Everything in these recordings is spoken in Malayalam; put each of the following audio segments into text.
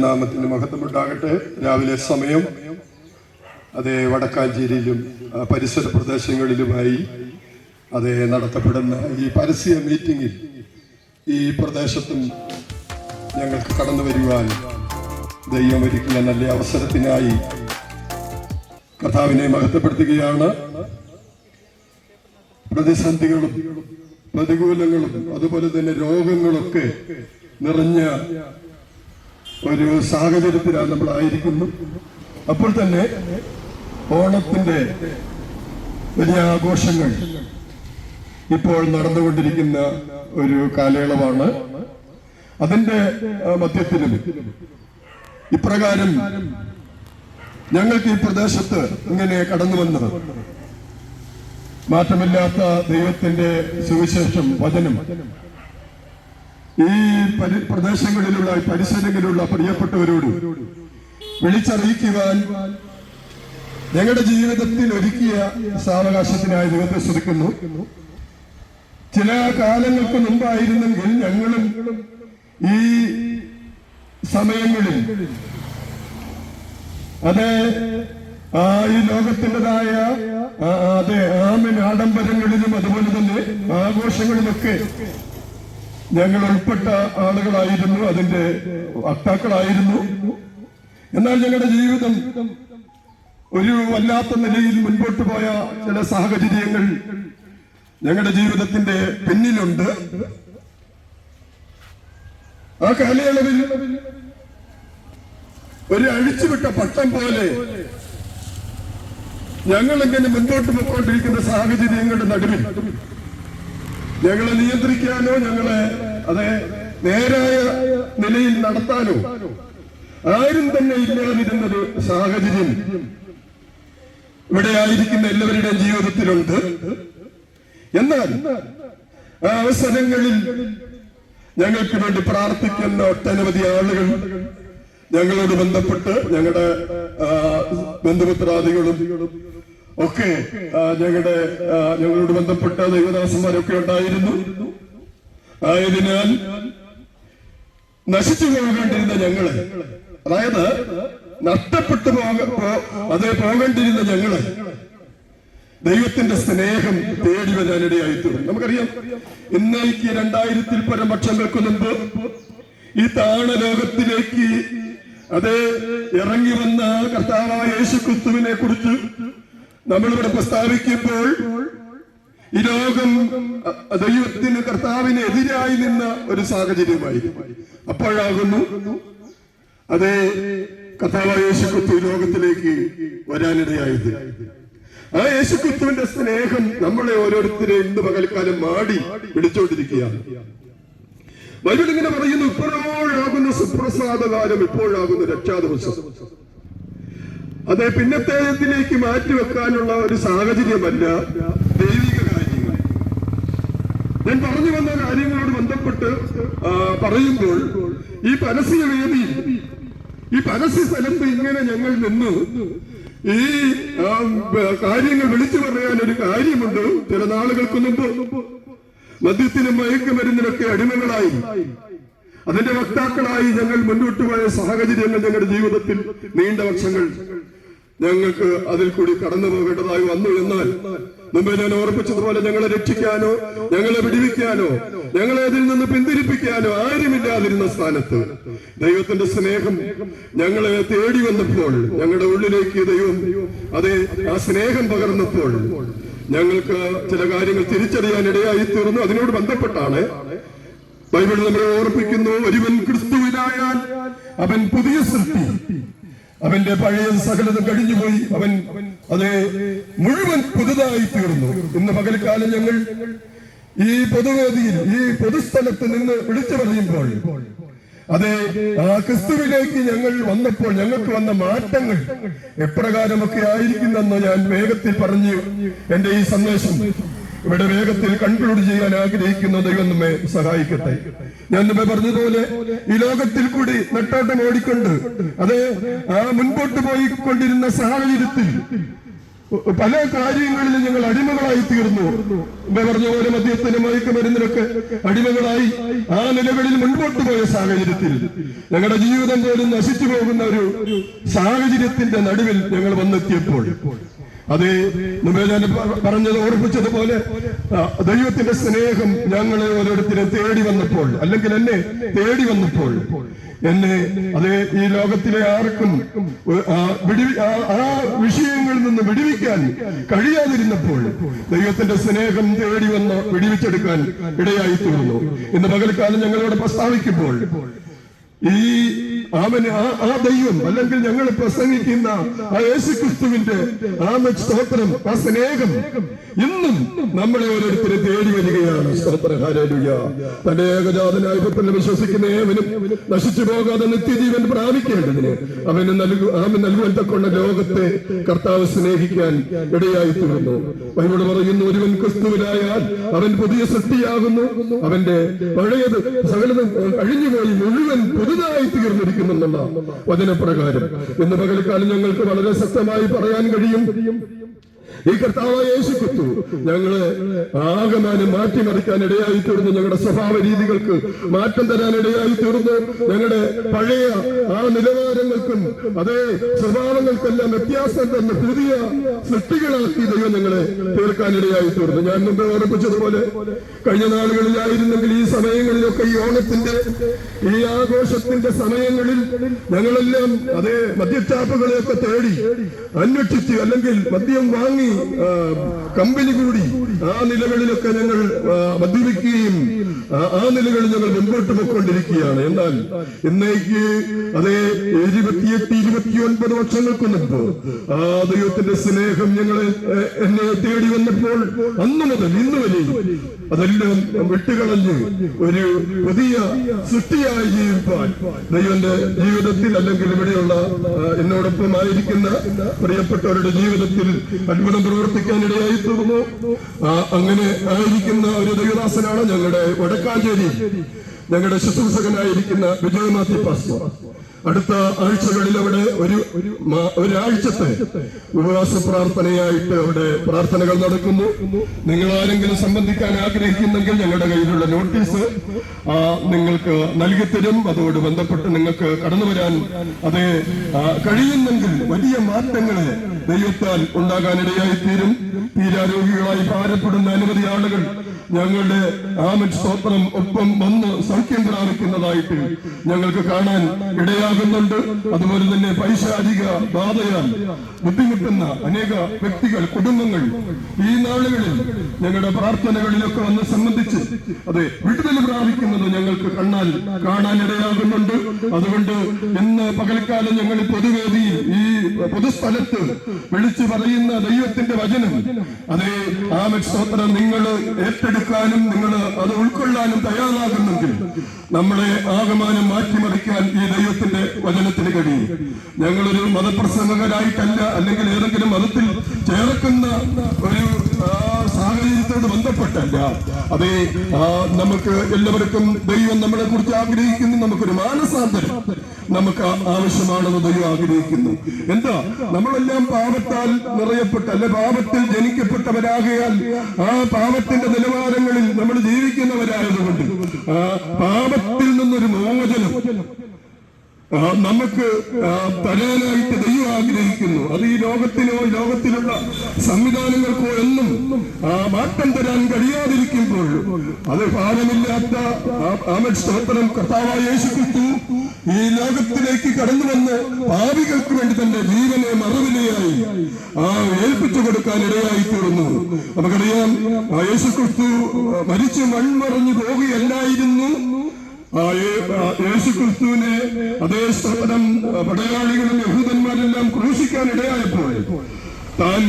ദൈവനാമത്തിന് മഹത്വമുണ്ടാകട്ടെ. രാവിലെ സമയം അതേ വടക്കാഞ്ചേരിയിലും പരിസര പ്രദേശങ്ങളിലുമായി അതേ നടത്തപ്പെടുന്ന ഈ പരസ്യ മീറ്റിംഗിൽ ഈ പ്രദേശത്തും ഞങ്ങൾക്ക് കടന്നു വരുവാൻ ദൈവം ഒരുക്കുന്ന നല്ല അവസരത്തിനായി കഥാവിനെ മഹത്വപ്പെടുത്തുകയാണ്. പ്രതിസന്ധികളും പ്രതികൂലങ്ങളും അതുപോലെ തന്നെ രോഗങ്ങളൊക്കെ നിറഞ്ഞ ഒരു സാഹചര്യത്തിലാണ് നമ്മളായിരിക്കുന്നു. അപ്പോൾ തന്നെ ഓണത്തിന്റെ വലിയ ആഘോഷങ്ങൾ ഇപ്പോൾ നടന്നുകൊണ്ടിരിക്കുന്ന ഒരു കാലയളവാണ്. അതിന്റെ മധ്യത്തിലും ഇപ്രകാരം ഞങ്ങൾക്ക് ഈ പ്രദേശത്ത് ഇങ്ങനെ കടന്നു വന്നത്. മാറ്റമില്ലാത്ത ദൈവത്തിന്റെ സുവിശേഷം വചനം ഈ പ്രദേശങ്ങളിലുള്ള പരിസരങ്ങളിലുള്ള പ്രിയപ്പെട്ടവരോട് വിളിച്ചറിയിക്കുവാൻ ഞങ്ങളുടെ ജീവിതത്തിൽ ഒരുക്കിയ സാവകാശത്തിനായി ദൈവത്തെ സ്തുതിക്കുന്നു ചില കാലങ്ങൾക്ക് മുമ്പായിരുന്നെങ്കിൽ ഞങ്ങളും ഈ സമയങ്ങളിൽ അതെ ആ ഈ ലോകത്തിന്റെതായ അതെ ആമിൻ ആഡംബരങ്ങളിലും അതുപോലെ തന്നെ ആഘോഷങ്ങളിലൊക്കെ ഞങ്ങൾ ഉൾപ്പെട്ട ആളുകളായിരുന്നു അതിന്റെ വക്താക്കളായിരുന്നു. എന്നാൽ ഞങ്ങളുടെ ജീവിതം ഒരു വല്ലാത്ത നിലയിൽ മുൻപോട്ട് പോയ ചില സാഹചര്യങ്ങൾ ഞങ്ങളുടെ ജീവിതത്തിന്റെ പിന്നിലുണ്ട്. ആ കാലയളവിൽ ഒരു അഴിച്ചുവിട്ട പട്ടം പോലെ ഞങ്ങൾ ഇങ്ങനെ മുൻപോട്ട് പോയിക്കൊണ്ടിരിക്കുന്ന സാഹചര്യങ്ങളുടെ നടുവിൽ ഞങ്ങളെ നിയന്ത്രിക്കാനോ ഞങ്ങളെ അതെ നേരായ നിലയിൽ നടത്താനോ ആരും തന്നെ ഇല്ലാതിരുന്നൊരു സാഹചര്യം ഇവിടെ ആയിരിക്കുന്ന എല്ലാവരുടെയും ജീവിതത്തിലുണ്ട്. എന്നാൽ ആ അവസരങ്ങളിൽ ഞങ്ങൾക്ക് വേണ്ടി പ്രാർത്ഥിക്കുന്ന ഒട്ടനവധി ആളുകൾ ഞങ്ങളോട് ബന്ധപ്പെട്ട് ഞങ്ങളുടെ ബന്ധുമിത്രാദികളും ഒക്കെ ഞങ്ങളുടെ ഞങ്ങളോട് ബന്ധപ്പെട്ട ദൈവദാസന്മാരൊക്കെ ഉണ്ടായിരുന്നു. ആയതിനാൽ നശിച്ചു പോകേണ്ടിരുന്ന ഞങ്ങളെ അതായത് നഷ്ടപ്പെട്ടു അതേ പോകേണ്ടിരുന്ന ഞങ്ങൾ ദൈവത്തിന്റെ സ്നേഹം തേടി വരാനിടയായി തീർന്നു. നമുക്കറിയാം ഇന്നേക്ക് രണ്ടായിരത്തിൽ പരം വർഷങ്ങൾക്ക് മുമ്പ് ഈ താണ ലോകത്തിലേക്ക് അത് ഇറങ്ങി വന്ന കർത്താവായ യേശു ക്രിസ്തുവിനെ കുറിച്ച് നമ്മളിവിടെ പ്രസ്താവിക്കുമ്പോൾ ഈ ലോകം ദൈവത്തിന് കർത്താവിന് എതിരായി നിന്ന ഒരു സാഹചര്യമായിരുന്നു. അപ്പോഴാകുന്നു അതേ കർത്താവായ യേശുക്രിസ്തു ഈ ലോകത്തിലേക്ക് വരാനിടയായത്. ആ യേശുക്രിസ്തുവിന്റെ സ്നേഹം നമ്മളെ ഓരോരുത്തരെ ഇന്ന് പകൽക്കാലം മാടി പിടിച്ചോണ്ടിരിക്കുകയാണ് ബൈബിൾ പറയുന്നു ഇപ്പോഴാകുന്ന സുപ്രസാദകാലം ഇപ്പോഴാകുന്ന രക്ഷാദിവസം. അതെ പിന്നത്തേതിലേക്ക് മാറ്റിവെക്കാനുള്ള ഒരു സാഹചര്യമല്ല ദൈവിക കാര്യങ്ങൾ. ഞാൻ പറഞ്ഞു വന്ന കാര്യങ്ങളോട് ബന്ധപ്പെട്ട് പറയുമ്പോൾ ഈ പരസ്യവേദി ഈ പരസ്യ സ്ഥലത്ത് ഇങ്ങനെ ഞങ്ങൾ നിന്ന് ഈ കാര്യങ്ങൾ വിളിച്ചു പറയാൻ ഒരു കാര്യമുണ്ട്. ചില നാളുകൾക്ക് മുമ്പ് മദ്യത്തിനും മയക്കുമരുന്നിനൊക്കെ അടിമകളായി. അതിന്റെ വക്താക്കളായി ഞങ്ങൾ മുന്നോട്ട് പോയ സാഹചര്യങ്ങൾ ഞങ്ങളുടെ ജീവിതത്തിൽ നീണ്ട വർഷങ്ങൾ. ഞങ്ങൾക്ക് അതിൽ കൂടി കടന്നു പോകേണ്ടതായി വന്നു എന്നാൽ മുമ്പ് ഞാൻ ഓർപ്പിച്ചതുപോലെ ഞങ്ങളെ രക്ഷിക്കാനോ ഞങ്ങളെ വിടിവിക്കാനോ ഞങ്ങളെ അതിൽ നിന്ന് പിന്തിരിപ്പിക്കാനോ ആരുമില്ലാതിരുന്ന സ്ഥാനത്ത് ദൈവത്തിന്റെ സ്നേഹം ഞങ്ങളെ തേടി വന്നപ്പോൾ ഞങ്ങളുടെ ഉള്ളിലേക്ക് ദൈവം അതെ ആ സ്നേഹം പകർന്നപ്പോൾ ഞങ്ങൾക്ക് ചില കാര്യങ്ങൾ തിരിച്ചറിയാൻ ഇടയായി തീർന്നു അതിനോട് ബന്ധപ്പെട്ടാണ് ബൈബിൾ നമ്മളെ ഓർപ്പിക്കുന്നു. ഒരുവൻ ക്രിസ്തുവിനായാൽ അവൻ പുതിയ സൃഷ്ടി. അവന്റെ പഴയ സകലതും കഴിഞ്ഞുപോയി. അവൻ അത് മുഴുവൻ പുതുതായി തീർന്നു. ഇന്ന് പകൽക്കാലം ഞങ്ങൾ ഈ പൊതുവേദിയിൽ ഈ പൊതുസ്ഥലത്ത് നിന്ന് വിളിച്ചു പറയുമ്പോൾ അതെ ആ ക്രിസ്തുവിലേക്ക് ഞങ്ങൾ വന്നപ്പോൾ ഞങ്ങൾക്ക് വന്ന മാറ്റങ്ങൾ എപ്രകാരമൊക്കെ ആയിരിക്കുന്നെന്ന് ഞാൻ വേഗത്തിൽ പറഞ്ഞു. എന്റെ ഈ സന്ദേശം ഇവിടെ വേഗത്തിൽ കൺക്ലൂഡ് ചെയ്യാൻ ആഗ്രഹിക്കുന്ന ദൈവം നമ്മെ സഹായിക്കട്ടെ. ഞാൻ നമ്മെ പറഞ്ഞതുപോലെ ഈ ലോകത്തിൽ കൂടി നെട്ടോട്ടം ഓടിക്കൊണ്ട് അത് ആ മുൻപോട്ട് പോയിക്കൊണ്ടിരുന്ന സാഹചര്യത്തിൽ പല കാര്യങ്ങളിൽ ഞങ്ങൾ അടിമകളായി തീർന്നു. പറഞ്ഞ പോലെ മദ്യത്തിനും മയക്കുമരുന്നിനൊക്കെ അടിമകളായി ആ നിലകളിൽ മുൻപോട്ട് പോയ സാഹചര്യത്തിൽ ഞങ്ങളുടെ ജീവിതം പോലും നശിച്ചു പോകുന്ന ഒരു സാഹചര്യത്തിന്റെ നടുവിൽ ഞങ്ങൾ വന്നെത്തിയപ്പോൾ അത് മുമ്പേ പറഞ്ഞത് ഓർപ്പിച്ചതുപോലെ ദൈവത്തിന്റെ സ്നേഹം ഞങ്ങളെ ഓരോരുത്തരെ തേടി വന്നപ്പോൾ അല്ലെങ്കിൽ എന്നെ തേടി വന്നപ്പോൾ എന്നെ അത് ഈ ലോകത്തിലെ ആർക്കും ആ വിഷയങ്ങളിൽ നിന്ന് വിടുവിക്കാൻ കഴിയാതിരുന്നപ്പോൾ ദൈവത്തിന്റെ സ്നേഹം തേടി വന്ന് വിടുവിച്ചെടുക്കാൻ ഇടയായി തീർന്നു ഇന്ന് പകൽക്കാലം ഞങ്ങളോട് പ്രസ്താവിക്കുമ്പോൾ ഈ അവന് ആ ദൈവം അല്ലെങ്കിൽ ഞങ്ങൾ പ്രസംഗിക്കുന്ന ആ യേശു ക്രിസ്തുവിന്റെ സ്തോത്രം ആ സ്നേഹം ഇന്നും നമ്മളെ ഓരോരുത്തരെ തേടി വരികയാണ്. തന്റെ ഏകജാതനായ പുത്രനെ വിശ്വസിക്കുന്ന ഏവനും നശിച്ചു പോകാതെ നിത്യജീവൻ പ്രാപിക്കേണ്ടതിന് അവന് നൽകു അവൻ നൽകുവാൻ തക്കൊണ്ട ലോകത്തെ കർത്താവ് സ്നേഹിക്കാൻ ഇടയായി തീർന്നു. ബൈബിൾ പറയുന്നു ഒരുവൻ ക്രിസ്തുവിനായാൽ അവൻ പുതിയ സൃഷ്ടിയാകുന്നു. അവന്റെ പഴയത് സകലതും കഴിഞ്ഞുപോയി മുഴുവൻ പുതുതായി തീർന്നിരിക്കുന്നുണ്ടെന്ന വചനപ്രകാരം. ഇന്ന് പകൽക്കാലം ഞങ്ങൾക്ക് വളരെ ശക്തമായി പറയാൻ കഴിയും. ഈ കർത്താവായ യേശു ക്രിസ്തു ഞങ്ങൾ ആകമാനം മാറ്റിമറിക്കാൻ ഇടയായി തീർന്നു. ഞങ്ങളുടെ സ്വഭാവ രീതികൾക്ക് മാറ്റം തരാൻ ഇടയായി തീർന്നു. ഞങ്ങളുടെ പഴയ ആ നിലവാരങ്ങൾക്കും അതേ സ്വഭാവങ്ങൾക്കെല്ലാം വ്യത്യാസം തന്നെ പുതിയ സൃഷ്ടികളാക്കി ദൈവം ഞങ്ങളെ തീർക്കാൻ ഇടയായി തീർന്നു. ഞാൻ മുമ്പ് ഓർപ്പിച്ചതുപോലെ കഴിഞ്ഞ നാളുകളിലായിരുന്നെങ്കിൽ ഈ സമയങ്ങളിലൊക്കെ ഈ ഓണത്തിന്റെ ഈ ആഘോഷത്തിന്റെ സമയങ്ങളിൽ ഞങ്ങളെല്ലാം അതേ മദ്യച്ചാപ്പുകളെയൊക്കെ തേടി അന്വേഷിച്ച് അല്ലെങ്കിൽ മദ്യം വാങ്ങി കമ്പനി കൂടി ആ നിലകളിലൊക്കെ ഞങ്ങൾ മദ്യപിക്കുകയും ആ, നിലകളിൽ ഞങ്ങൾ മുമ്പോട്ട് പോയിക്കൊണ്ടിരിക്കുകയാണ്. എന്നാൽ ഇന്നേക്ക് അതേ ഇരുപത്തിയെട്ട് ഇരുപത്തിയൊൻപത് വർഷങ്ങൾക്ക് മുമ്പ് ആ ദൈവത്തിന്റെ സ്നേഹം ഞങ്ങളെ എന്നെ തേടി വന്നപ്പോൾ അന്ന് മുതൽ ഇന്ന് വരെ അതെല്ലാം വിട്ടുകളഞ്ഞ് ഒരു പുതിയ സൃഷ്ടിയായി ജീവിപ്പാൻ ദൈവന്റെ ജീവിതത്തിൽ അല്ലെങ്കിൽ ഇവിടെയുള്ള എന്നോടൊപ്പം ആയിരിക്കുന്ന പ്രിയപ്പെട്ടവരുടെ ജീവിതത്തിൽ അത്ഭുതം പ്രവർത്തിക്കാൻ ഇടയായി തീർന്നു അങ്ങനെ ആയിരിക്കുന്ന ഒരു ദൈവദാസനാണ് ഞങ്ങളുടെ വടക്കാഞ്ചേരി. ഞങ്ങളുടെ ശുശ്രൂഷകനായിരിക്കുന്ന വിജയമാത്തി പാസ്റ്റർ. അടുത്ത ആഴ്ചകളിൽ അവിടെ ഒരു ഒരാഴ്ചത്തെ ഉപവാസ പ്രാർത്ഥനയായിട്ട് അവിടെ പ്രാർത്ഥനകൾ നടക്കുന്നു. നിങ്ങൾ ആരെങ്കിലും സംബന്ധിക്കാൻ ആഗ്രഹിക്കുന്നെങ്കിൽ ഞങ്ങളുടെ കയ്യിലുള്ള നോട്ടീസ് നിങ്ങൾക്ക് നൽകി തരും. അതോട് ബന്ധപ്പെട്ട് നിങ്ങൾക്ക് കടന്നു വരാൻ അത് കഴിയുന്നെങ്കിൽ വലിയ മാറ്റങ്ങളെ ദൈവത്താൽ ഉണ്ടാകാനിടയായി തീരും. തീരാരോഗികളായി ഭാരപ്പെടുന്ന അനവധി ആളുകൾ ഞങ്ങളുടെ ആമൻ സ്തോത്രം ഒപ്പം വന്ന് സൗഖ്യം പ്രാപിക്കുന്നതായിട്ട് ഞങ്ങൾക്ക് കാണാൻ ഇടയാകുന്നുണ്ട് അതുപോലെ തന്നെ പൈശാചിക ബാധയാൽ ബുദ്ധിമുട്ടുന്ന അനേക വ്യക്തികൾ കുടുംബങ്ങൾ ഈ നാളുകളിൽ ഞങ്ങളുടെ പ്രാർത്ഥനകളിലൊക്കെ വന്ന് സംബന്ധിച്ച് അതെ വിടുതൽ പ്രാപിക്കുന്നത് ഞങ്ങൾക്ക് കണ്ണാൽ കാണാൻ ഇടയാകുന്നുണ്ട് അതുകൊണ്ട് ഇന്ന് പകൽക്കാലം ഞങ്ങൾ പൊതുവേദിയിൽ ഈ പൊതുസ്ഥലത്ത് വിളിച്ചു പറയുന്ന ദൈവത്തിന്റെ വചനം. അതേ ആമൻ സ്തോത്രം നിങ്ങൾ ഏറ്റെടുക്കാനും അത് ഉൾക്കൊള്ളാനും തയ്യാറാകുന്നെങ്കിൽ നമ്മളെ ആകമാനം മാറ്റിമറിക്കാൻ ഈ ദൈവത്തിന്റെ വചനത്തിന് കഴിയും. ഞങ്ങളൊരു മതപ്രസംഗകരായിട്ടല്ല അല്ലെങ്കിൽ ഏതെങ്കിലും മതത്തിൽ ചേർക്കുന്ന ഒരു സാഹചര്യത്തോട് ബന്ധപ്പെട്ടല്ല. അതെ നമുക്ക് എല്ലാവർക്കും ദൈവം നമ്മളെ കുറിച്ച് ആഗ്രഹിക്കുന്നു. നമുക്കൊരു മാനസാന്തരം നമുക്ക് ആവശ്യമാണെന്ന് ദൈവം ആഗ്രഹിക്കുന്നു. എന്താ? നമ്മളെല്ലാം പാപത്താൽ നിറയപ്പെട്ട അല്ലെ പാപത്തിൽ ജനിക്കപ്പെട്ടവരാകയാൽ ആ പാപത്തിന്റെ നിലവാരങ്ങളിൽ നമ്മൾ ജീവിക്കുന്നവരായതുകൊണ്ട് പാപത്തിൽ നിന്നൊരു മോചനം നമുക്ക് തരാനായിട്ട് ദൈവം ആഗ്രഹിക്കുന്നു. അത് ഈ ലോകത്തിനോ ലോകത്തിലുള്ള സംവിധാനങ്ങൾക്കോ എന്നും ആ മാറ്റം തരാൻ കഴിയാതിരിക്കുമ്പോൾ അത് ഭാരമില്ലാത്ത ആ- ആമൻ സ്തോത്രം കർത്താവായ യേശുക്രിസ്തു ഈ ലോകത്തിലേക്ക് കടന്നു വന്ന് പാപികൾക്ക് വേണ്ടി തന്റെ ജീവനെ മറുവിലയായി ആ ഏൽപ്പിച്ചു കൊടുക്കാൻ ഇടയായി തീർന്നു നമുക്കറിയാം യേശുക്രിസ്തു മരിച്ച് മൺമറഞ്ഞു പോവുകയല്ലായിരുന്നു. യേശു ക്രിസ്തുവിനെ അതേ സ്ഥലം പടയാളികളും യഹൂദന്മാരെല്ലാം ക്രൂശിക്കാൻ ഇടയായപ്പോൾ താൻ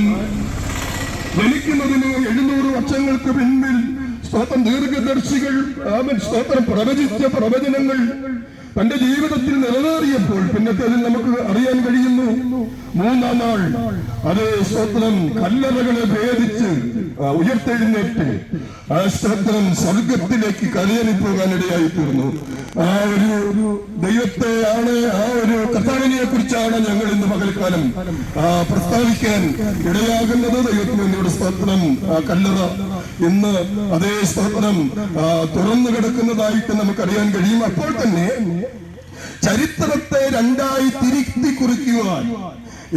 ജനിക്കുന്നതിന് എഴുന്നൂറ് വർഷങ്ങൾക്ക് പിൻപിൽ സ്തോത്രം ദീർഘദർശികൾ ആമൻ സ്തോത്രം പ്രവചിച്ച പ്രവചനങ്ങൾ തന്റെ ജീവിതത്തിൽ നിലനേറിയപ്പോൾ പിന്നത്തെ അതിൽ നമുക്ക് അറിയാൻ കഴിയുന്നു. മൂന്നാം നാൾ അത് സ്തോത്രം കല്ലറകളെ ഭേദിച്ച് ഉയർത്തെഴുന്നേറ്റ് ആ സ്തോത്രം സ്വർഗത്തിലേക്ക് കരയറി പോകാനിടയായി തീർന്നു ആ ഒരു ദൈവത്തെയാണ് ആ ഒരു കർത്താവിനെ കുറിച്ചാണ് ഞങ്ങൾ ഇന്ന് പകൽക്കാലം പ്രസ്താവിക്കാൻ ഇടയാകുന്നത്. ദൈവത്തിന് എന്നോട് ആ കല്ലറ ഇന്ന് അതേ സ്തോത്രം തുറന്നു കിടക്കുന്നതായിട്ട് നമുക്കറിയാൻ കഴിയും. അപ്പോൾ തന്നെ ചരിത്രത്തെ രണ്ടായി തിരുത്തി കുറിക്കുവാൻ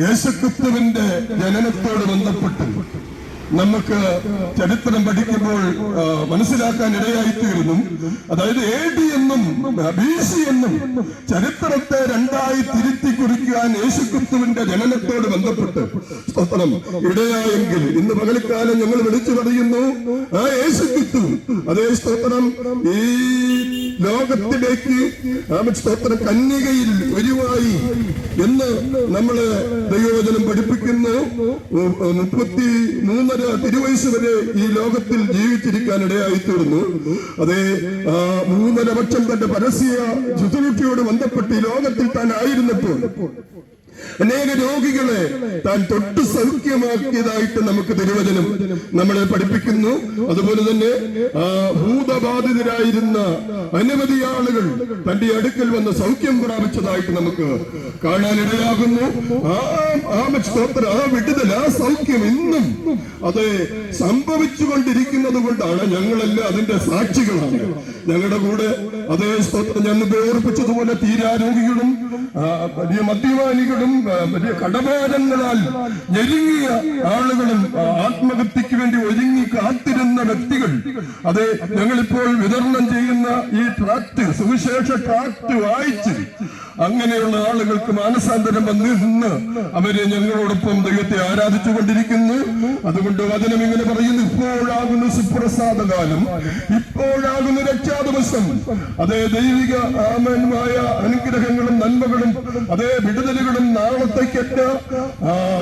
യേശുക്രിസ്തുവിന്റെ ജനനത്തോട് ബന്ധപ്പെട്ട് നമുക്ക് ചരിത്രം പഠിക്കുമ്പോൾ മനസ്സിലാക്കാൻ ഇടയായിത്തീരുന്നു. അതായത് എ ഡി എന്നും ബി സി എന്നും ചരിത്രത്തെ രണ്ടായി തിരുത്തി കുറിക്കുവാൻ യേശുക്രിസ്തുവിന്റെ ജനനത്തോട് ബന്ധപ്പെട്ട്. സ്തോത്രം. ഇടയായെങ്കിൽ ഇന്ന് പകൽക്കാലം ഞങ്ങൾ വിളിച്ചു പറയുന്നു ആ യേശുക്രിസ്തു. അതേ സ്തോത്രം. ഈ ലോകത്തിലേക്ക് ആ സ്തോത്രം കന്യകയിൽ ഒരുവായി എന്ന് നമ്മൾ ദൈവവചനം പഠിപ്പിക്കുന്നു. മുപ്പത്തി മൂന്നര തിരുവയസ് വരെ ഈ ലോകത്തിൽ ജീവിച്ചിരിക്കാൻ ഇടയായി തീർന്നു അതേ മൂന്നര വർഷം തന്റെ പരസ്യ ശുശ്രൂഷയോട് ബന്ധപ്പെട്ട് ഈ ലോകത്തിൽ താൻ ആയിരുന്നപ്പോൾ അനേക രോഗികളെ താൻ തൊട്ട് സൗഖ്യമാക്കിയതായിട്ട് നമുക്ക് തിരുവചനം നമ്മളെ പഠിപ്പിക്കുന്നു. അതുപോലെ തന്നെ ഭൂതബാധിതരായിരുന്ന അനവധി ആളുകൾ തന്റെ അടുക്കൽ വന്ന് സൗഖ്യം പ്രാപിച്ചതായിട്ട് നമുക്ക് കാണാനിടയാകുന്നു സ്തോത്ര ആ വിടുതൽ ആ സൗഖ്യം ഇന്നും അത് സംഭവിച്ചുകൊണ്ടിരിക്കുന്നത് കൊണ്ടാണ് ഞങ്ങളെല്ലാം അതിന്റെ സാക്ഷികളാണ്. ഞങ്ങളുടെ കൂടെ അതേ സ്തോത്രം ഞാൻ ഓർപ്പിച്ചതുപോലെ തീരാരോഗികളും മദ്യപാനികളും ആ, വലിയ കടഭാരങ്ങളാൽ ഞെരുങ്ങിയ ആളുകളും ആത്മഹത്യക്ക് വേണ്ടി ഒരുങ്ങി കാത്തിരുന്ന വ്യക്തികൾ. അതെ ഞങ്ങളിപ്പോൾ വിതരണം ചെയ്യുന്ന ഈ ട്രാക്ട് സുവിശേഷ ട്രാക്ട് വായിച്ച് അങ്ങനെയുള്ള ആളുകൾക്ക് മാനസാന്തരം വന്നിരുന്ന് അവരെ ഞങ്ങളോടൊപ്പം ദൈവത്തെ ആരാധിച്ചു കൊണ്ടിരിക്കുന്നു അതുകൊണ്ട് വചനം ഇങ്ങനെ പറയുന്നു ഇപ്പോഴാകുന്നു സുപ്രസാദ കാലം ഇപ്പോഴാകുന്നു രക്ഷാദിവസം. അതേ ദൈവിക ആമന്മായ അനുഗ്രഹങ്ങളും നന്മകളും അതേ വിടുതലുകളും നാളത്തേക്കറ്റ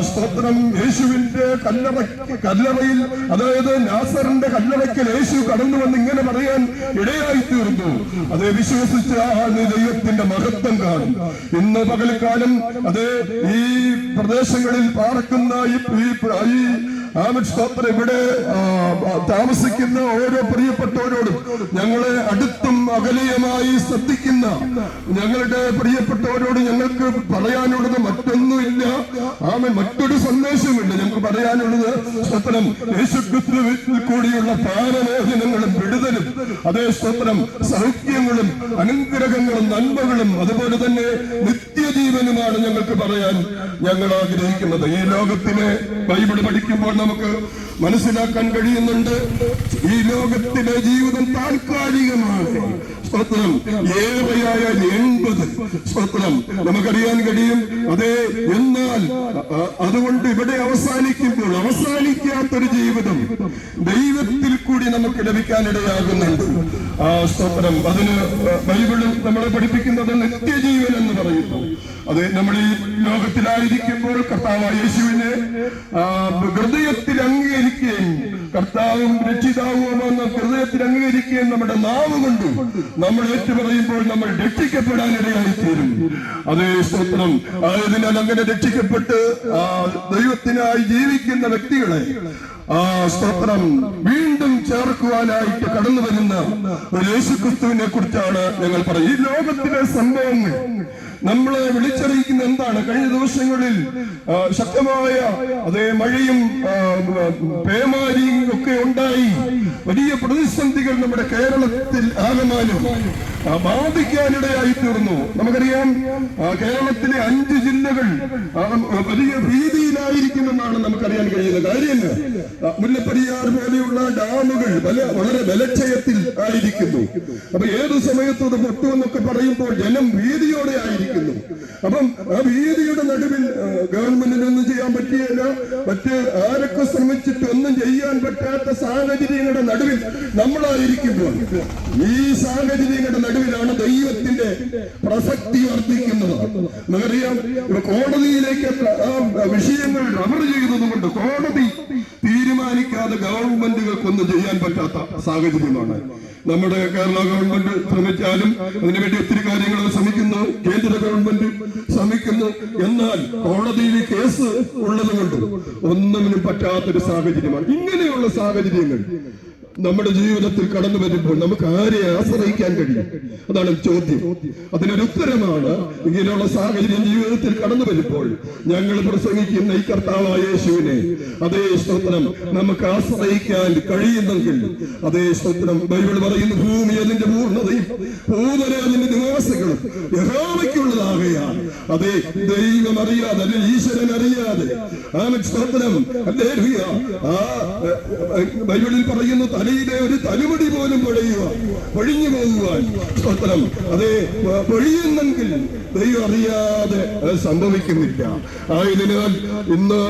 സ്തോത്രം യേശുവിന്റെ കല്ലറ കല്ലറയിൽ അതായത് നാസറിന്റെ കല്ലറയ്ക്കൽ യേശു കടന്നു വന്ന് ഇങ്ങനെ പറയാൻ ഇടയായി തീർന്നു അതേ വിശ്വസിച്ച ആ ദൈവത്തിന്റെ മഹത്വം കാണും. ഇന്ന് പകൽക്കാലം അതേ ഈ പ്രദേശങ്ങളിൽ പാർക്കുന്ന ഈ സ്തോത്രം. ഇവിടെ താമസിക്കുന്ന ഓരോ പ്രിയപ്പെട്ടവരോടും ഞങ്ങളെ അടുത്തും അകലീയമായി ശ്രദ്ധിക്കുന്ന ഞങ്ങളുടെ പ്രിയപ്പെട്ടവരോട് ഞങ്ങൾക്ക് പറയാനുള്ളത് മറ്റൊന്നുമില്ല. ആമൻ മറ്റൊരു സന്ദേശമില്ല ഞങ്ങൾക്ക് പറയാനുള്ളത്. സ്തോത്രം യേശുക്രിസ്തുവിൽ കൂടിയുള്ള പാരമോചനങ്ങളും വിടുതലും അതേ സ്തോത്രം സൗഖ്യങ്ങളും അനുഗ്രഹങ്ങളും നന്മകളും അതുപോലെ തന്നെ നിത്യജീവനുമാണ് ഞങ്ങൾക്ക് പറയാൻ ഞങ്ങൾ ആഗ്രഹിക്കുന്നത്. ഈ ലോകത്തിലെ ബൈബിൾ പഠിക്കുമ്പോൾ നമുക്ക് മനസ്സിലാക്കാൻ കഴിയുന്നുണ്ട്. ഈ ലോകത്തിലെ ജീവിതം താൽക്കാലികമാണ്. സ്തോത്രം ഏറെയായ എൺപത് സ്തോത്രം നമുക്കറിയാൻ കഴിയും. അതെ എന്നാൽ അതുകൊണ്ട് ഇവിടെ അവസാനിക്കുമ്പോൾ അവസാനിക്കാത്തൊരു ജീവിതം ദൈവത്തിൽ കൂടി നമുക്ക് ലഭിക്കാനിടയാകുന്നുണ്ട്. ആ സ്തോത്രം അതിന് ബൈബിളിൽ നമ്മളെ പഠിപ്പിക്കുന്നത് നിത്യജീവൻ എന്ന് പറയുന്നു. അത് നമ്മൾ ഈ ലോകത്തിലായിരിക്കുമ്പോൾ കർത്താവ് യേശുവിനെ ഹൃദയത്തിൽ അംഗീകരിക്കുകയും കർത്താവും രക്ഷിതാവുമെന്ന് ഹൃദയത്തിൽ അംഗീകരിക്കുകയും നമ്മുടെ നാവ് കൊണ്ട് നമ്മൾ ഏറ്റുപറയുമ്പോൾ നമ്മൾ രക്ഷിക്കപ്പെടാൻ ഇടയായി തീരും അതേ സ്തോത്രം. ആയതിനാൽ അങ്ങനെ രക്ഷിക്കപ്പെട്ട് ആ, ദൈവത്തിനായി ജീവിക്കുന്ന വ്യക്തികളെ ആ സ്തോത്രം വീണ്ടും ചേർക്കുവാനായിട്ട് കടന്നു വരുന്ന ഒരു യേശുക്രിസ്തുവിനെ കുറിച്ചാണ് ഞങ്ങൾ പറയുന്നത്. ഈ ലോകത്തിലെ സംഭവങ്ങൾ നമ്മളെ വിളിച്ചറിയിക്കുന്ന എന്താണ്? കഴിഞ്ഞ ദിവസങ്ങളിൽ ശക്തമായ അതേ മഴയും പേമാരിയും ഒക്കെ ഉണ്ടായി. വലിയ പ്രതിസന്ധികൾ നമ്മുടെ കേരളത്തിൽ ആകമാനം ബാധിക്കാനിടയായി തീർന്നു. നമുക്കറിയാം കേരളത്തിലെ അഞ്ച് ജില്ലകൾ വലിയ ഭീതിയിലായിരിക്കുമെന്നാണ് നമുക്കറിയാൻ കഴിയുന്നത്. കാര്യം മുല്ലപ്പെരിയാർ പോലെയുള്ള ഡാമുകൾ വളരെ ബലക്ഷയത്തിൽ ആയിരിക്കുന്നു. അപ്പൊ ഏത് സമയത്തും അത് പൊട്ടുമെന്നൊക്കെ പറയുമ്പോൾ ജനം ഭീതിയോടെ ആയിരിക്കുന്നു അപ്പം ആ ഭീതിയുടെ നടുവിൽ ഗവൺമെന്റിന് ഒന്നും ചെയ്യാൻ പറ്റിയല്ല. മറ്റ് ആരൊക്കെ ശ്രമിച്ചിട്ട് ഒന്നും ചെയ്യാൻ പറ്റാത്ത സാഹചര്യങ്ങളുടെ നടുവിൽ നമ്മളായിരിക്കുമ്പോൾ ഈ സാഹചര്യങ്ങളുടെ നടുവിലാണ് ദൈവത്തിന്റെ പ്രസക്തി വർദ്ധിക്കുന്നത്. നമുക്കറിയാം കോടതിയിലേക്ക് വിഷയങ്ങൾ റബർ ചെയ്തതുകൊണ്ട് കോടതി തീരുമാനം തീരുമാനിക്കാതെ ഗവൺമെന്റുകൾക്കൊന്നും ചെയ്യാൻ പറ്റാത്ത സാഹചര്യമാണ്. നമ്മുടെ കേരള ഗവൺമെന്റ് ശ്രമിച്ചാലും അതിനുവേണ്ടി ഒത്തിരി കാര്യങ്ങൾ ശ്രമിക്കുന്നു. കേന്ദ്ര ഗവൺമെന്റ് ശ്രമിക്കുന്നു. എന്നാൽ കോടതിയിൽ കേസ് ഉള്ളത് കൊണ്ട് ഒന്നിനും പറ്റാത്തൊരു സാഹചര്യമാണ്. ഇങ്ങനെയുള്ള സാഹചര്യങ്ങൾ നമ്മുടെ ജീവിതത്തിൽ കടന്നു വരുമ്പോൾ നമുക്ക് ആരെ ആശ്രയിക്കാൻ കഴിയും? അതാണ് ചോദ്യം. അതിനൊരു ഉത്തരമാണ് ഇങ്ങനെയുള്ള സാഹചര്യം ജീവിതത്തിൽ കടന്നു വരുമ്പോൾ ഞങ്ങൾ പ്രസംഗിക്കുന്ന ഈ കർത്താവായ യേശുവിനെ. അതേ സ്തോത്രം നമുക്ക് ആശ്രയിക്കാൻ കഴിയുന്നെങ്കിൽ അതേ സ്തോത്രം ബൈബിൾ പറയുന്നു ഭൂമി അതിന്റെ പൂർണതയും ഭൂതല അതിന്റെ നിവാസികളും യഹോവയ്ക്കുള്ളതാകയാൽ. അതെ ദൈവം അറിയാതെ അല്ലെങ്കിൽ ഈശ്വരൻ അറിയാതെ. ആ സ്തോത്രം ബൈബിളിൽ പറയുന്നു തലയിലെ ഒരു തലമുടി പോലും പൊഴിയുക പൊഴിഞ്ഞു പോകുവാൻ സ്തോത്രം. അതെ പൊഴിയുന്നെങ്കിൽ ദൈവം അറിയാതെ അത് സംഭവിക്കുന്നില്ല. ആയതിനാൽ ഇന്ന്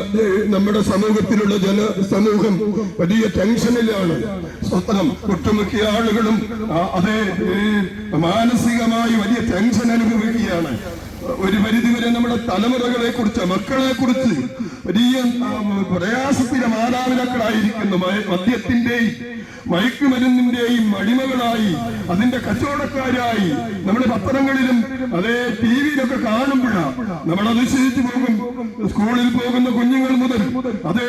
നമ്മുടെ സമൂഹത്തിലുള്ള ജന സമൂഹം വലിയ ടെൻഷനിലാണ്. സ്വത്രം ഒട്ടുമിക്ക ആളുകളും അതേ മാനസികമായി വലിയ ടെൻഷൻ അനുഭവിക്കുകയാണ്. ഒരു പരിധിവരെ നമ്മുടെ തലമുറകളെ കുറിച്ച് മക്കളെ കുറിച്ച് വലിയ പ്രയാസത്തിലെ മാതാപിതാക്കളായിരിക്കുന്നു മദ്യത്തിന്റെയും മയക്കുമരുന്നിന്റെയും അടിമകളായി അതിന്റെ കച്ചവടക്കാരായി നമ്മുടെ പത്രങ്ങളിലും അതേ ടി വിയിലൊക്കെ കാണുമ്പോഴാണ് നമ്മൾ അതിശയിച്ചു പോകും. സ്കൂളിൽ പോകുന്ന കുഞ്ഞുങ്ങൾ മുതൽ അതേ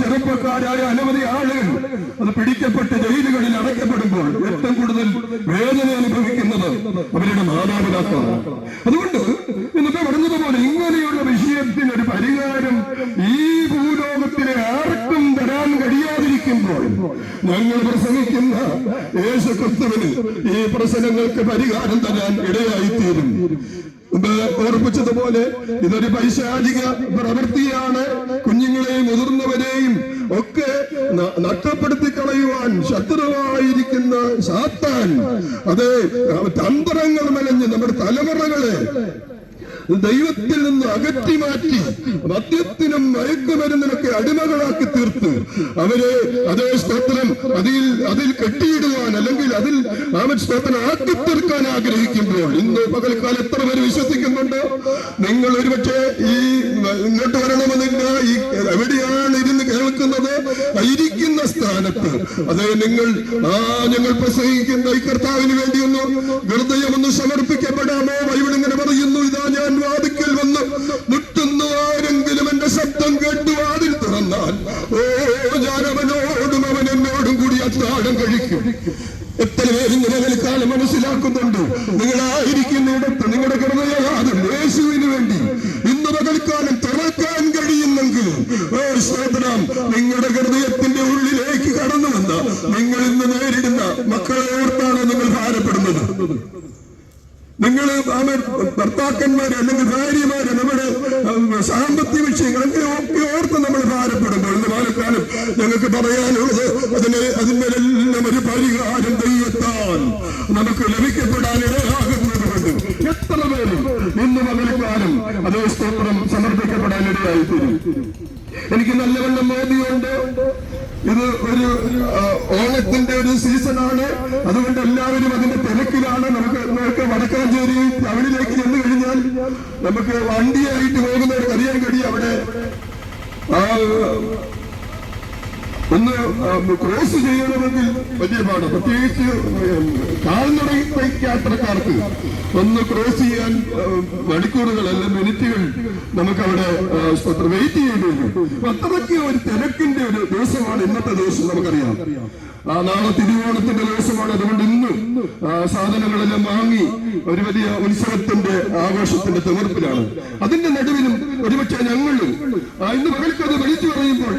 ചെറുപ്പക്കാരായ അനവധി ആളുകൾ അത് പിടിക്കപ്പെട്ട് ജയിലുകളിൽ അടയ്ക്കപ്പെടുമ്പോൾ ഏറ്റവും കൂടുതൽ വേദന അനുഭവിക്കുന്നത് അവരുടെ മാതാപിതാക്കളാണ്. അതുകൊണ്ട് പറഞ്ഞതുപോലെ ഇങ്ങനെയുള്ള വിഷയത്തിന് ഒരു പരിഹാരം ഈ ഭൂലോകത്തിലെ ആർക്കും തരാൻ കഴിയാതിരിക്കുമ്പോൾ ഞങ്ങൾ പ്രസംഗിക്കുന്ന യേശു ക്രിസ്തുവിന് ഈ പ്രശ്നങ്ങൾക്ക് പരിഹാരം തരാൻ ഇടയായിത്തീരും. ഓർപ്പിച്ചതുപോലെ ഇതൊരു പൈശാചിക പ്രവൃത്തിയാണ്. കുഞ്ഞുങ്ങളെയും മുതിർന്നവരെയും ഒക്കെ നഷ്ടപ്പെടുത്തി കളയുവാൻ ശത്രുവായിരിക്കുന്ന സാത്താൻ. അത് തന്ത്രങ്ങൾ മെലഞ്ഞ് നമ്മുടെ തലമുറകളെ ദൈവത്തിൽ നിന്ന് അകറ്റി മാറ്റി മദ്യത്തിനും മയക്കുമരുന്നിനൊക്കെ അടിമകളാക്കി തീർത്ത് അവരെ അതേ സ്തോത്രം അതിൽ അതിൽ കെട്ടിയിടുവാൻ അല്ലെങ്കിൽ അതിൽ ആമൻ സ്തോത്രം ആക്കി തീർക്കാൻ ആഗ്രഹിക്കുമ്പോൾ ഇന്ന് പകൽക്കാലം എത്ര പേര് വിശ്വസിക്കുന്നുണ്ട്? നിങ്ങൾ ഒരുപക്ഷെ ഈ ഇങ്ങോട്ട് വരണമെന്നില്ല ഈ എവിടെയാണ് ഇരുന്ന് കേൾക്കുന്നത്? ഇരിക്കുന്ന സ്ഥാനത്ത്. അതെ നിങ്ങൾ ആ ഞങ്ങൾ പ്രസംഗിക്കുന്ന ഈ കർത്താവിന് വേണ്ടി ഒന്ന് ഹൃദയം ഒന്ന് സമർപ്പിക്കപ്പെടാമോ? ബൈബിൾ ഇങ്ങനെ പറയുന്നു ഇതാ ഞാൻ വാതിക്കൽ വന്ന് മുട്ടുന്നു ആരെങ്കിലും എന്റെ ശബ്ദം കേട്ടു വാതിൽ തുറന്നാൽ ഓ ഞാൻ അവനോടും അവൻ എന്നോടും കൂടി അത്താഴം കഴിക്കും. എത്ര പേര് നിലനിൽക്കാലം മനസ്സിലാക്കുന്നുണ്ട്. നിങ്ങളായിരിക്കുന്നിടത്ത് നിങ്ങളുടെ ഹൃദയവാദം യേശുവിന് വേണ്ടി. ഇന്ന് പകൽക്കാലം തുറക്കാൻ കഴിയുന്നെങ്കിൽ നിങ്ങളുടെ ഹൃദയത്തിന്റെ ഉള്ളിലേക്ക് കടന്നു വന്ന നിങ്ങൾ ഇന്ന് നേരിടുന്ന മക്കളെ ഓർത്താണ് നിങ്ങൾ ഭാരപ്പെടുന്നത് നിങ്ങൾ ഭർത്താക്കന്മാരെ അല്ലെങ്കിൽ ഭാര്യമാരെ നമ്മുടെ സാമ്പത്തിക വിഷയങ്ങൾ ഒക്കെ ഓർത്ത് നമ്മൾ ഭാരപ്പെടുമ്പോൾ ഇന്ന് ഞങ്ങൾക്ക് പറയാനുള്ളത് അതിന് അതിന്മേലെല്ലാം ഒരു പരിഹാരം ദൈവത്താൽ നമുക്ക് ലഭിക്കപ്പെടാൻ ഇടയാകുന്നത് എത്ര പേരും ഇന്ന് പകൽക്കാലം അതേ സ്തോത്രം സമർപ്പിക്കപ്പെടാൻ ഇടയായിത്തീരും. എനിക്ക് നല്ലവണ്ണം മോദിയുണ്ട്. ഇത് ഒരു ഓണത്തിന്റെ ഒരു സീസണാണ്. അതുകൊണ്ട് എല്ലാവരും അതിന്റെ തിരക്കിലാണ്. നമുക്ക് നമുക്ക് വടക്കാഞ്ചേരി ടൗണിലേക്ക് ചെന്ന് കഴിഞ്ഞാൽ നമുക്ക് വണ്ടിയായിട്ട് പോകുന്നവർക്ക് അറിയാൻ കഴിയും അവിടെ. ഒന്ന് ക്രോസ് ചെയ്യണമെങ്കിൽ വലിയ പാട്. പ്രത്യേകിച്ച് ഉം, ബൈക്ക് യാത്രക്കാർക്ക് ഒന്ന് ക്രോസ് ചെയ്യാൻ മണിക്കൂറുകൾ അല്ലെങ്കിൽ മിനിറ്റുകൾ നമുക്കവിടെ വെയിറ്റ് ചെയ്യേണ്ടി വരും. അത്രയ്ക്ക് ഒരു തിരക്കിന്റെ ഒരു ദിവസമാണ് ഇന്നത്തെ ദിവസം നമുക്കറിയാം. നാളെ തിരുവോണത്തിന്റെ ദിവസമാണ്. അതുകൊണ്ട് ഇന്ന് സാധനങ്ങളെല്ലാം വാങ്ങി ഒരു വലിയ ഉത്സവത്തിന്റെ ആഘോഷത്തിന്റെ തിമർപ്പിലാണ്. അതിന്റെ നടുവിലും ഒരുപക്ഷെ ഞങ്ങൾ ഇന്ന് പകൽക്ക് അത് വിളിച്ചു പറയുമ്പോൾ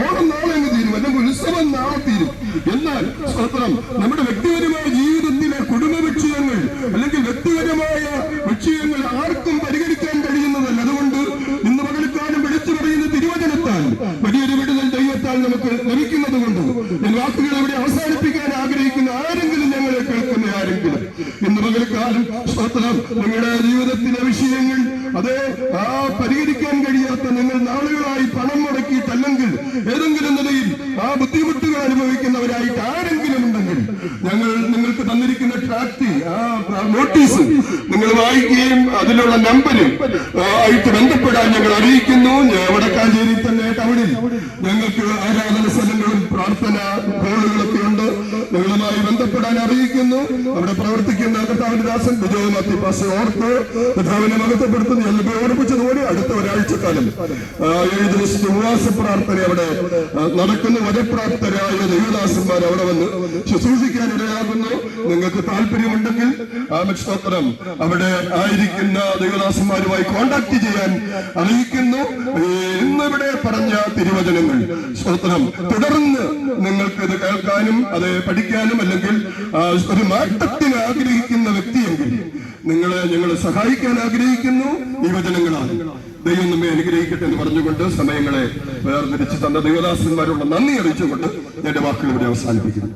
ഓണം നാളെ അങ്ങ് തീരും അല്ലെങ്കിൽ ഉത്സവം നാളെ തീരും. എന്നാൽ സ്വത്രം നമ്മുടെ വ്യക്തിപരമായ ജീവിതത്തിലെ കുടുംബ വിഷയങ്ങൾ അല്ലെങ്കിൽ വ്യക്തിപരമായ വിഷയങ്ങൾ ആർക്കും പരിഹരിക്കാൻ കഴിയുന്നതല്ല അതുകൊണ്ട് ഇന്ന് പകൽക്കാലം വിളിച്ചു പറയുന്ന തിരുവചനത്താൽ വലിയൊരു വിടുതൽ ദൈവത്താൽ നമുക്ക് ലഭിക്കുന്നത് കൊണ്ട് ഞാൻ വാക്കുകൾ ഇവിടെ അവസാനിപ്പിക്കാൻ ആഗ്രഹിക്കുന്ന ആരെങ്കിലും ഞങ്ങളെ കേൾക്കുന്ന ആരെങ്കിലും ഇന്ന് പകൽക്കാലം സ്തോത്രം നിങ്ങളുടെ ജീവിതത്തിലെ വിഷയങ്ങൾ അത് ആ പരിഹരിക്കാൻ കഴിയാത്ത നിങ്ങൾ നാളുകളായി പണം മുടക്കിയിട്ടല്ലെങ്കിൽ ഏതെങ്കിലും നിലയിൽ ആ ബുദ്ധിമുട്ടുകൾ അനുഭവിക്കുന്നവരായിട്ട് ആരെങ്കിലും ഉണ്ടെങ്കിൽ ഞങ്ങൾ നിങ്ങൾക്ക് തന്നിരിക്കുന്ന ട്രാക്ട് ആ നോട്ടീസ് നിങ്ങൾ വായി വായിക്കുകയും അതിലുള്ള നമ്പരും ആയിട്ട് ബന്ധപ്പെടാൻ ഞങ്ങൾ അറിയിക്കുന്നു. വടക്കാഞ്ചേരി തന്നെ ടൗണിൽ ബന്ധപ്പെടാൻ അറിയിക്കുന്നു. അവിടെ പ്രവർത്തിക്കുന്ന കർത്താവിന്റെ ദാസൻ വിജയമാക്കി പാസ് ഓർത്ത് കർത്താവിനെ മഹത്വപ്പെടുത്തുന്നു. എല്ലാം ഓർപ്പിച്ചതുപോലെ അടുത്ത ഒരാഴ്ചക്കാലം. ഏഴ് ദിവസത്തെ ഉപവാസ പ്രാർത്ഥന അവിടെ നടക്കുന്നു. വരപ്രാപ്തരായ ദൈവദാസന്മാർ അവിടെ വന്ന് ശുശ്രൂഷിക്കാൻ ഇടയാകുന്നു. നിങ്ങൾക്ക് താല്പര്യമുണ്ടെങ്കിൽ ആമസ്തോത്രം അവിടെ ആയിരിക്കുന്ന ദൈവദാസന്മാരുമായി കോണ്ടാക്ട് ചെയ്യാൻ അറിയിക്കുന്നു. ഇന്നിവിടെ പറഞ്ഞ തിരുവചനങ്ങൾ. സ്തോത്രം തുടർന്ന് നിങ്ങൾക്ക് ഇത് കേൾക്കാനും അത് പഠിക്കാനും അല്ലെങ്കിൽ ഒരു മാറ്റത്തിന് ആഗ്രഹിക്കുന്ന വ്യക്തിയെങ്കിൽ നിങ്ങളെ ഞങ്ങൾ സഹായിക്കാൻ ആഗ്രഹിക്കുന്നു. ഈ വചനങ്ങളാണ്. ദൈവം നമ്മെ അനുഗ്രഹിക്കട്ടെ എന്ന് പറഞ്ഞുകൊണ്ട് സമയങ്ങളെ വേർതിരിച്ച് തന്ന ദൈവദാസന്മാരോട് നന്ദി അറിയിച്ചുകൊണ്ട് എന്റെ വാക്കുകൾ ഇവിടെ അവസാനിപ്പിക്കുന്നു.